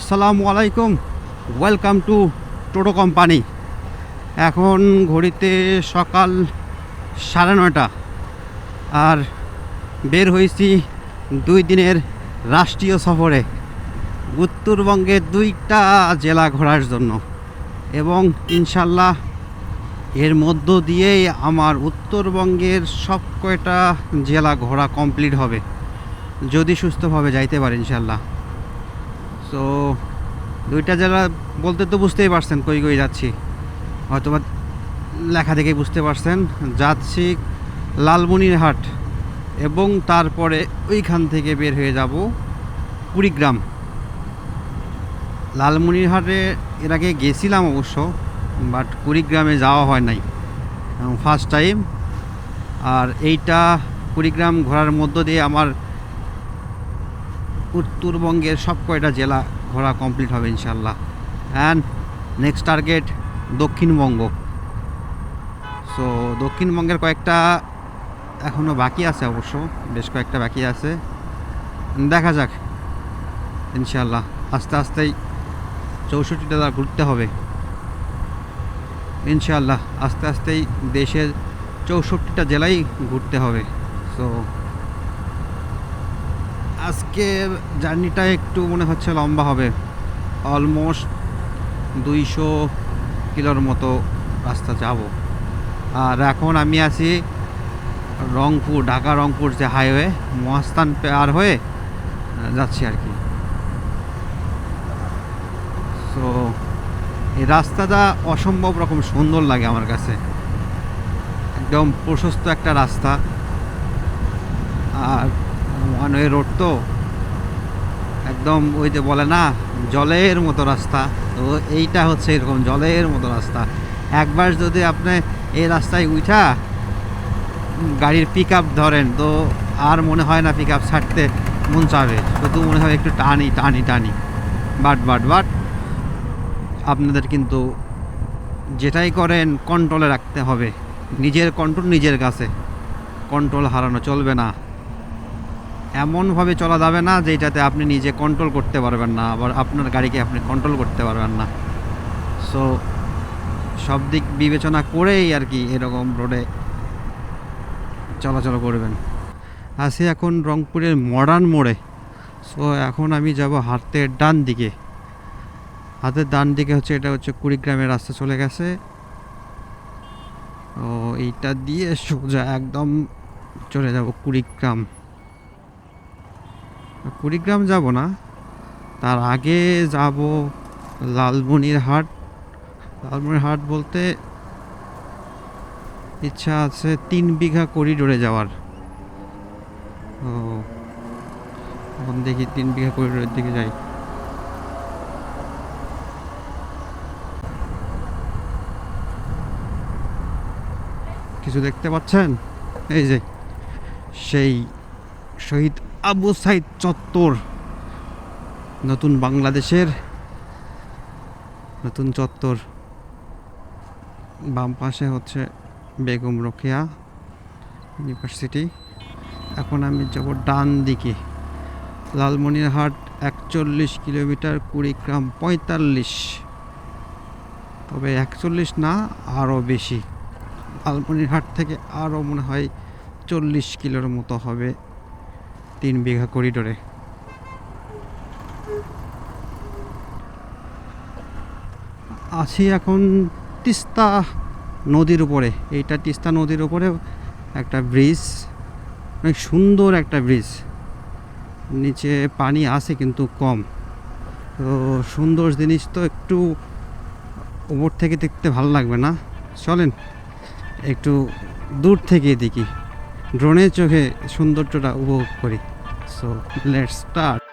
আসসালামু আলাইকুম। Welcome to toto company এখন ঘড়িতে সকাল সাড়ে নয়টা। আর বের হয়েছি দুই দিনের রাষ্ট্রীয় সফরে। উত্তরবঙ্গের দুইটা জেলা ঘোরার জন্য। এবং ইনশাল্লাহ এর মধ্য দিয়েই আমার উত্তরবঙ্গের সব কয়টা জেলা ঘোরা কমপ্লিট হবে। যদি সুস্থভাবে যাইতে পারে ইনশাল্লাহ। সো দুইটা জেলা বলতে তো বুঝতেই পারছেন কই কই যাচ্ছি। হয়তো লেখা দেখেই বুঝতে পারছেন। যাচ্ছি লালমনিরহাট এবং তারপরে ওইখান থেকে বের হয়ে যাব কুড়িগ্রাম। লালমনিরহাটে এর আগে গেছিলাম অবশ্য বাট কুড়িগ্রামে যাওয়া হয় নাই। ফার্স্ট টাইম আর এইটা কুড়িগ্রাম ঘোরার মধ্য দিয়ে আমার উত্তরবঙ্গের সব কয়টা জেলা ঘোরা কমপ্লিট হবে ইনশাল্লাহ and next target Dakshinbanga. So দক্ষিণবঙ্গের কয়েকটা এখনও বাকি আছে অবশ্য, বেশ কয়েকটা বাকি আছে। দেখা যাক ইনশাল্লাহ আস্তে আস্তেই চৌষট্টিটা ঘুরতে হবে। ইনশাল্লাহ আস্তে আস্তেই দেশের চৌষট্টিটা জেলাই ঘুরতে হবে। সো আজকে জার্নিটা একটু মনে হচ্ছে লম্বা হবে। অলমোস্ট দুইশো কিলোর মতো রাস্তা যাব। আর এখন আমি আছি রংপুর, ঢাকা রংপুর যে হাইওয়ে মহাস্থান পার হয়ে যাচ্ছি আর কি। সো এই রাস্তাটা অসম্ভব রকম সুন্দর লাগে আমার কাছে। একদম প্রশস্ত একটা রাস্তা। আর ওয়ান ওয়ে রোড তো একদম ওই যে বলে না, জলের মতো রাস্তা। তো এইটা হচ্ছে এরকম জলের মতো রাস্তা। একবার যদি আপনি এই রাস্তায় উঠা গাড়ির পিক আপ ধরেন, তো আর মনে হয় না পিক আপ ছাড়তে মন চাবে। শুধু মনে হয় একটু টানি টানি টানি। বাট বাট বাট আপনাদের কিন্তু যেটাই করেন কন্ট্রোলে রাখতে হবে। নিজের কন্ট্রোল নিজের কাছে। কন্ট্রোল হারানো চলবে না। এমনভাবে চলা যাবে না যেটাতে আপনি নিজে কন্ট্রোল করতে পারবেন না, আবার আপনার গাড়িকে আপনি কন্ট্রোল করতে পারবেন না। সো সব দিক বিবেচনা করেই আর কি এরকম রোডে চলাচল করবেন। আছি এখন রংপুরের মডার্ন মোড়ে। সো এখন আমি যাব হাতের ডান দিকে। হাতের ডান দিকে হচ্ছে, এটা হচ্ছে কুড়িগ্রামের রাস্তা চলে গেছে। ও এইটা দিয়ে সোজা একদম চলে যাব কুড়িগ্রাম। কুড়িগ্রাম যাব না। তার আগে যাব লালমনিরহাট লালমনিরহাট বলতে ইচ্ছা আছে তিন বিঘা করিডোরে যাওয়ার। ও এখন দেখি তিন বিঘা করিডোরের দিকে যাই। কিছু দেখতে পাচ্ছেন? এই যে, সেই শহীদ আবু সাইদ চত্বর। নতুন বাংলাদেশের নতুন চত্বর। বাম পাশে হচ্ছে বেগম রোকেয়া ইউনিভার্সিটি। এখন আমি যাব ডান দিকে। লালমনিরহাট একচল্লিশ কিলোমিটার, কুড়িগ্রাম পঁয়তাল্লিশ। তবে একচল্লিশ না, আরও বেশি। লালমনিরহাট থেকে আরও মনে হয় চল্লিশ কিলোর মতো হবে। তিন বিঘা করিডোরে। আছি এখন তিস্তা নদীর উপরে। এইটা তিস্তা নদীর উপরে একটা ব্রিজ, অনেক সুন্দর একটা ব্রিজ। নিচে পানি আছে কিন্তু কম। তো সুন্দর জিনিস তো একটু উপর থেকে দেখতে ভালো লাগবে না? চলেন, একটু দূর থেকে দেখি। ড্রোনের চোখে সৌন্দর্যটা উপভোগ করি। so let's start.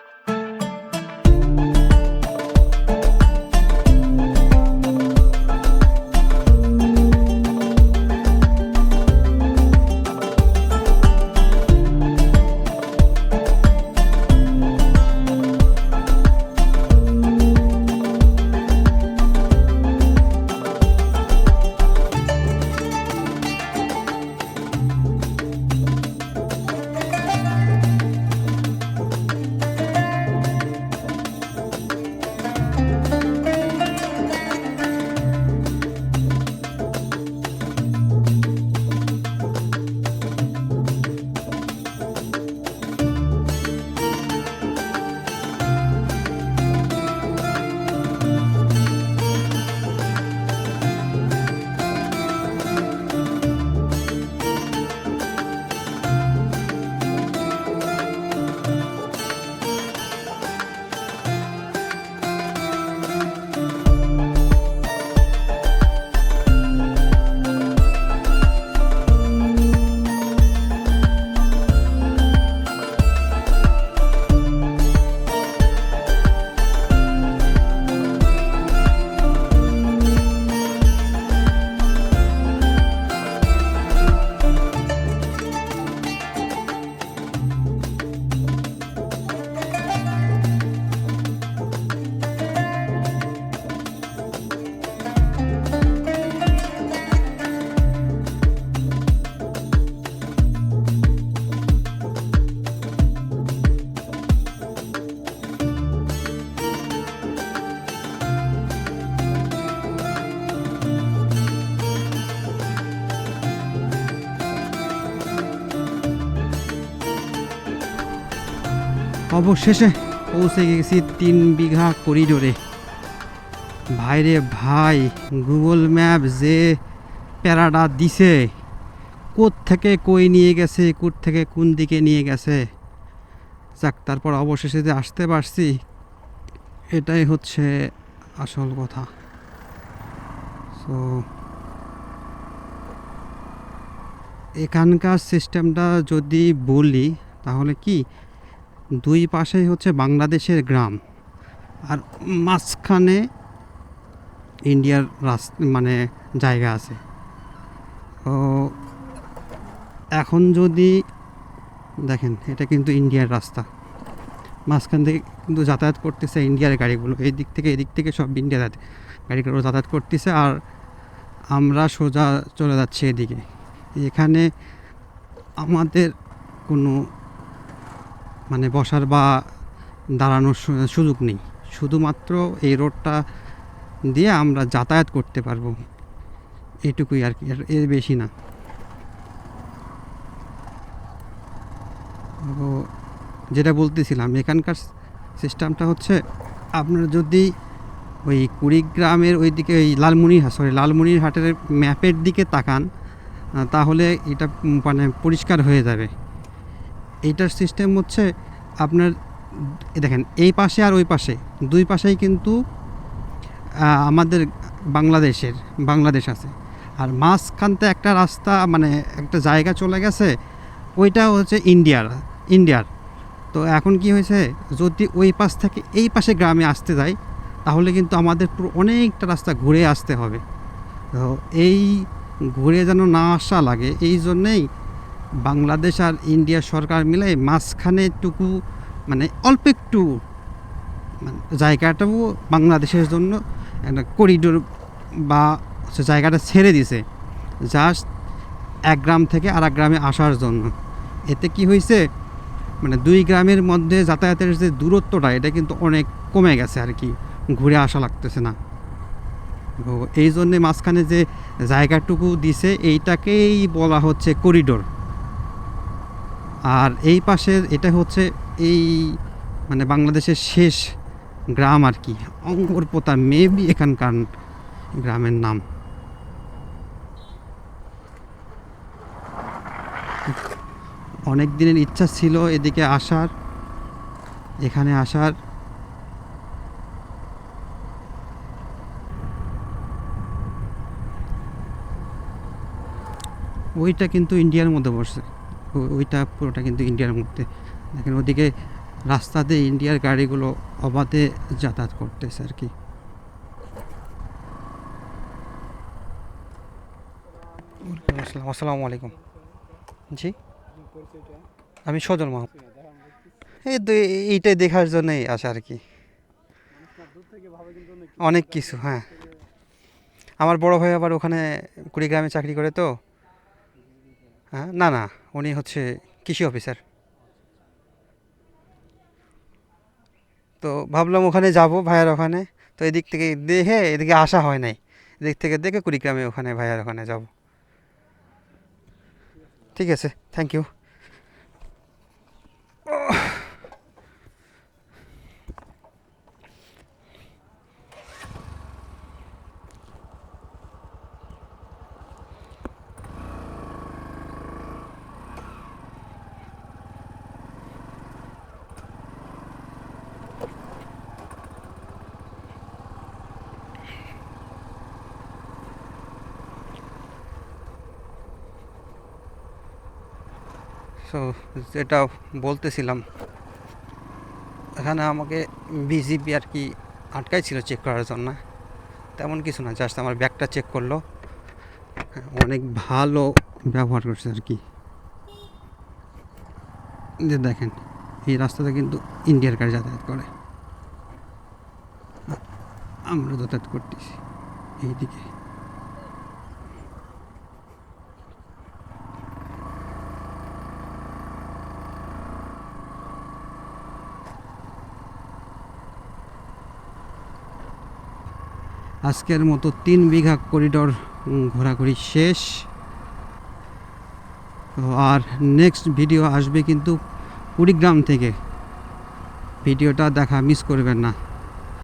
অবশেষে পৌঁছে গেছি তিন বিঘা করিডোরে। ভাইরে ভাই, গুগল ম্যাপ যে প্যারাডা দিছে কোথ থেকে কই নিয়ে গেছে কোথ থেকে কোন দিকে নিয়ে গেছে? যাক, তারপর অবশেষে যে আসতে পারছি, এটাই হচ্ছে আসল কথা। সো এখানকার সিস্টেমটা যদি বলি, তাহলে কি? দুই পাশেই হচ্ছে বাংলাদেশের গ্রাম। আর মাঝখানে ইন্ডিয়ার রাস্তা মানে জায়গা আছে। তো এখন যদি, দেখেন, এটা কিন্তু ইন্ডিয়ার রাস্তা। মাঝখান থেকে কিন্তু যাতায়াত করতেছে ইন্ডিয়ার গাড়িগুলো। এই দিক থেকে এদিক থেকে সব ইন্ডিয়া গাড়িগুলো যাতায়াত করতেছে। আর আমরা সোজা চলে যাচ্ছি এদিকে। এখানে আমাদের কোনো মানে বসার বা দাঁড়ানোর সুযোগ নেই। শুধুমাত্র এই রোডটা দিয়ে আমরা যাতায়াত করতে পারব। এটুকুই আর কি এর বেশি না। তো যেটা বলতেছিলাম, এখানকার সিস্টেমটা হচ্ছে আপনার যদি ওই কুড়িগ্রামের ওইদিকে ওই লালমনিরহাট সরি লালমনিরহাটের ম্যাপের দিকে তাকান তাহলে এটা মানে পরিষ্কার হয়ে যাবে। এইটার সিস্টেম হচ্ছে আপনার দেখেন, এই পাশে আর ওই পাশে। দুই পাশেই কিন্তু আমাদের বাংলাদেশের, বাংলাদেশ আছে। আর মাঝখানতে একটা রাস্তা মানে একটা জায়গা চলে গেছে, ওইটা হচ্ছে ইন্ডিয়ার ইন্ডিয়ার। তো এখন কি হয়েছে, যদি ওই পাশ থেকে এই পাশে গ্রামে আসতে যাই, তাহলে কিন্তু আমাদের পুরো অনেকটা রাস্তা ঘুরে আসতে হবে। তো এই ঘুরে যেন না আসা লাগে, এই জন্যেই বাংলাদেশ আর ইন্ডিয়া সরকার মিলে মাঝখানে টুকু মানে অল্প একটু মানে জায়গাটাও বাংলাদেশের জন্য একটা করিডোর বা জায়গাটা ছেড়ে দিছে। জাস্ট এক গ্রাম থেকে আর এক গ্রামে আসার জন্য। এতে কি হয়েছে মানে দুই গ্রামের মধ্যে যাতায়াতের যে দূরত্বটা, এটা কিন্তু অনেক কমে গেছে আর কি। ঘুরে আসা লাগতেছে না। এই জন্যে মাঝখানে যে জায়গাটুকু দিছে, এইটাকেই বলা হচ্ছে করিডোর আর এই পাশের এটা হচ্ছে এই মানে বাংলাদেশের শেষ গ্রাম আর কি। অঙ্গরপোতা মেবি এখানকার গ্রামের নাম। অনেক দিনের ইচ্ছা ছিল এদিকে আসার, এখানে আসার। ওইটা কিন্তু ইন্ডিয়ার মধ্যে বসছে ও- ওইটা পুরোটা কিন্তু ইন্ডিয়ার মধ্যে। দেখেন ওদিকে রাস্তাতে ইন্ডিয়ার গাড়িগুলো অবাধে যাতায়াত করতেছে আর কি। আসসালাম আলাইকুম। জি? আমি সজল মাহমুদ। এই তো এই- এইটাই দেখার জন্যই আসা আর কি। অনেক কিছু হ্যাঁ। আমার বড় ভাই আবার ওখানে কুড়িগ্রামে চাকরি করে তো। না না, উনি হচ্ছে কৃষি অফিসার। তো ভাবলাম ওখানে যাব ভাইয়ার ওখানে। তো এদিক থেকে দেখে এদিকে আসা হয় নাই। এদিক থেকে দেখে কুড়িগ্রামে ওখানে ভাইয়ার ওখানে যাব। ঠিক আছে থ্যাংক ইউ সো যেটা বলতেছিলাম, এখানে আমাকে বিজিপি আর কি আটকাইছিল চেক করার জন্য। তেমন কিছু না জাস্ট আমার ব্যাগটা চেক করল। অনেক ভালো ব্যবহার করছে আর কি। যে দেখেন, এই রাস্তাতে কিন্তু ইন্ডিয়ার গাড়ি যাতায়াত করে। আমরা যাতায়াত করতেছি এইদিকে। আজকের মতো তিন বিঘা করিডোর ঘোরাঘুরি শেষ। তো আর নেক্সট ভিডিও আসবে কিন্তু কুড়িগ্রাম থেকে। ভিডিওটা দেখা মিস করবেন না।